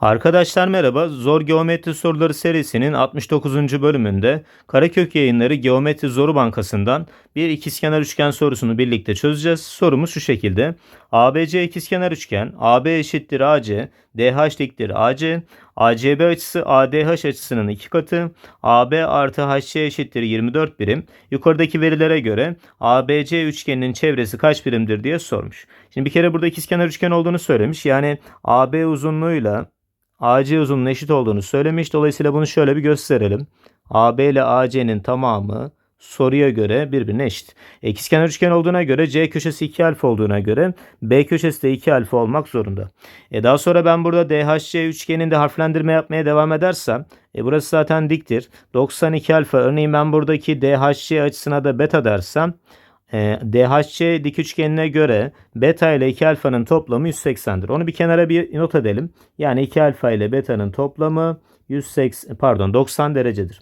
Arkadaşlar merhaba. Zor Geometri Soruları serisinin 69. bölümünde Karakök Yayınları Geometri Zoru Bankası'ndan bir ikizkenar üçgen sorusunu birlikte çözeceğiz. Sorumuz şu şekilde. ABC ikizkenar üçgen, AB eşittir AC, DH diktir AC, ACB açısı ADH açısının iki katı, AB artı HC eşittir 24 birim. Yukarıdaki verilere göre ABC üçgeninin çevresi kaç birimdir diye sormuş. Şimdi bir kere burada ikizkenar üçgen olduğunu söylemiş. Yani AB uzunluğuyla AC uzunluğunun eşit olduğunu söylemiş. Dolayısıyla bunu şöyle bir gösterelim. AB ile AC'nin tamamı soruya göre birbirine eşit. E, İkizkenar üçgen olduğuna göre C köşesi 2 alfa olduğuna göre B köşesi de 2 alfa olmak zorunda. E daha sonra ben burada DHC üçgeninde harflendirme yapmaya devam edersem e burası zaten diktir. 92 alfa örneğin ben buradaki DHC açısına da beta dersem e, DHC dik üçgenine göre beta ile 2 alfanın toplamı 180'dir. Onu bir kenara bir not edelim. Yani 2 alfa ile beta'nın toplamı 180 pardon 90 derecedir.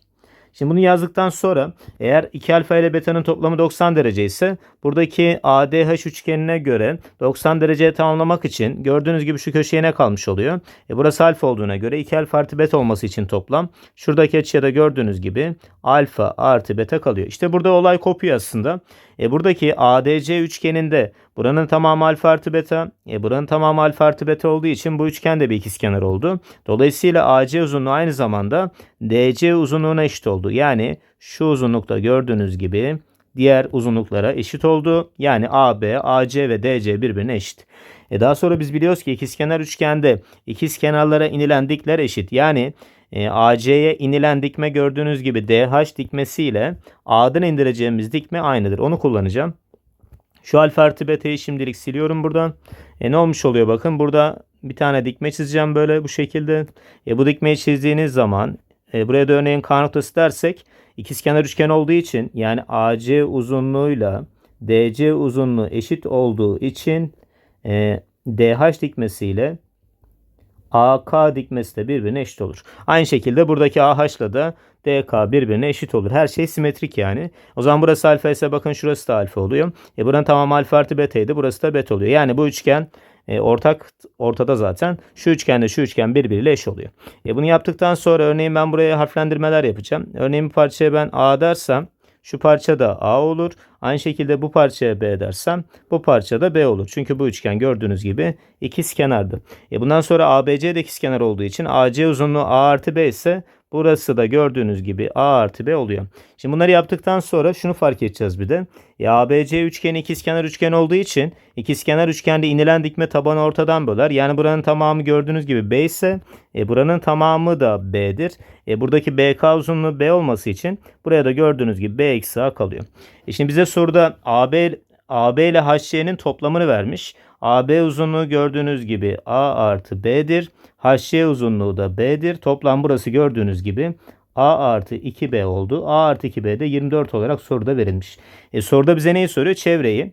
Şimdi bunu yazdıktan sonra eğer 2 alfa ile beta'nın toplamı 90 derece ise buradaki ADH üçgenine göre 90 dereceye tamamlamak için gördüğünüz gibi şu köşeye ne kalmış oluyor? E burası alfa olduğuna göre 2 alfa artı beta olması için toplam şuradaki açıya da gördüğünüz gibi alfa artı beta kalıyor. İşte burada olay kopuyor aslında. E buradaki ADC üçgeninde buranın tamamı alfa artı beta, e buranın tamamı alfa artı beta olduğu için bu üçgen de bir ikizkenar oldu. Dolayısıyla AC uzunluğu aynı zamanda DC uzunluğuna eşit oldu. Yani şu uzunlukta gördüğünüz gibi diğer uzunluklara eşit oldu. Yani AB, AC ve DC birbirine eşit. E daha sonra biz biliyoruz ki ikizkenar üçgende ikiz kenarlara inilen dikler eşit. Yani e, AC'ye inilen dikme gördüğünüz gibi DH dikmesiyle A'dan indireceğimiz dikme aynıdır. Onu kullanacağım. Şu alfa beta'yı şimdilik siliyorum buradan. E ne olmuş oluyor bakın burada bir tane dikme çizeceğim böyle bu şekilde. E bu dikmeyi çizdiğiniz zaman e, buraya da örneğin K noktası dersek ikizkenar üçgen olduğu için yani AC uzunluğuyla DC uzunluğu eşit olduğu için e, DH dikmesiyle AK dikmesi de birbirine eşit olur. Aynı şekilde buradaki AH ile de DK birbirine eşit olur. Her şey simetrik yani. O zaman burası alfa ise bakın şurası da alfa oluyor. E buranın tamam alfa artı betaydı. Burası da beta oluyor. Yani bu üçgen e, ortak ortada zaten. Şu üçgenle şu üçgen birbiriyle eş oluyor. E bunu yaptıktan sonra örneğin ben buraya harflendirmeler yapacağım. Örneğin bu parçaya ben A dersem şu parça da A olur. Aynı şekilde bu parçaya B dersem bu parça da B olur. Çünkü bu üçgen gördüğünüz gibi ikiz kenardı. E bundan sonra ABC de ikiz kenar olduğu için AC uzunluğu A artı B ise burası da gördüğünüz gibi A artı B oluyor. Şimdi bunları yaptıktan sonra şunu fark edeceğiz bir de. E, ABC üçgeni ikizkenar üçgen olduğu için ikizkenar üçgende inilen dikme tabanı ortadan böler. Yani buranın tamamı gördüğünüz gibi B ise e, buranın tamamı da B'dir. E, buradaki BK uzunluğu B olması için buraya da gördüğünüz gibi B eksi A kalıyor. E, şimdi bize soruda AB AB ile HC'nin toplamını vermiş. AB uzunluğu gördüğünüz gibi A artı B'dir. HC uzunluğu da B'dir. Toplam burası gördüğünüz gibi A artı 2B oldu. A artı 2B de 24 olarak soruda verilmiş. E, soruda bize neyi soruyor? Çevreyi.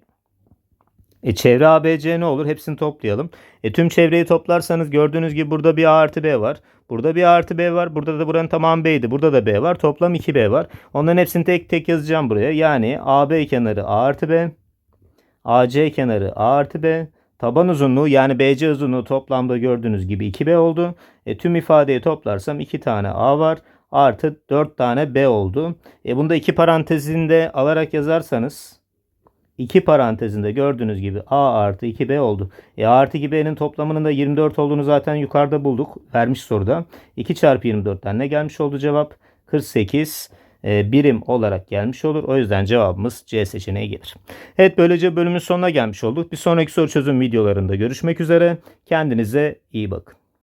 E, çevre ABC ne olur? Hepsini toplayalım. E, tüm çevreyi toplarsanız gördüğünüz gibi burada bir A artı B var. Burada bir A artı B var. Burada da buranın tamamı B'ydi. Burada da B var. Toplam 2B var. Onların hepsini tek tek yazacağım buraya. Yani AB kenarı A artı B. AC kenarı A artı B. Taban uzunluğu yani BC uzunluğu toplamda gördüğünüz gibi 2B oldu. E, tüm ifadeyi toplarsam 2 tane A var. Artı 4 tane B oldu. E, bunu da iki parantezinde alarak yazarsanız iki parantezinde gördüğünüz gibi A artı 2B oldu. E, A artı 2B'nin toplamının da 24 olduğunu zaten yukarıda bulduk. Vermiş soruda. 2 çarpı 24'ten ne gelmiş oldu cevap? 48 e, birim olarak gelmiş olur. O yüzden cevabımız C seçeneği gelir. Evet böylece bölümün sonuna gelmiş olduk. Bir sonraki soru çözüm videolarında görüşmek üzere. Kendinize iyi bakın.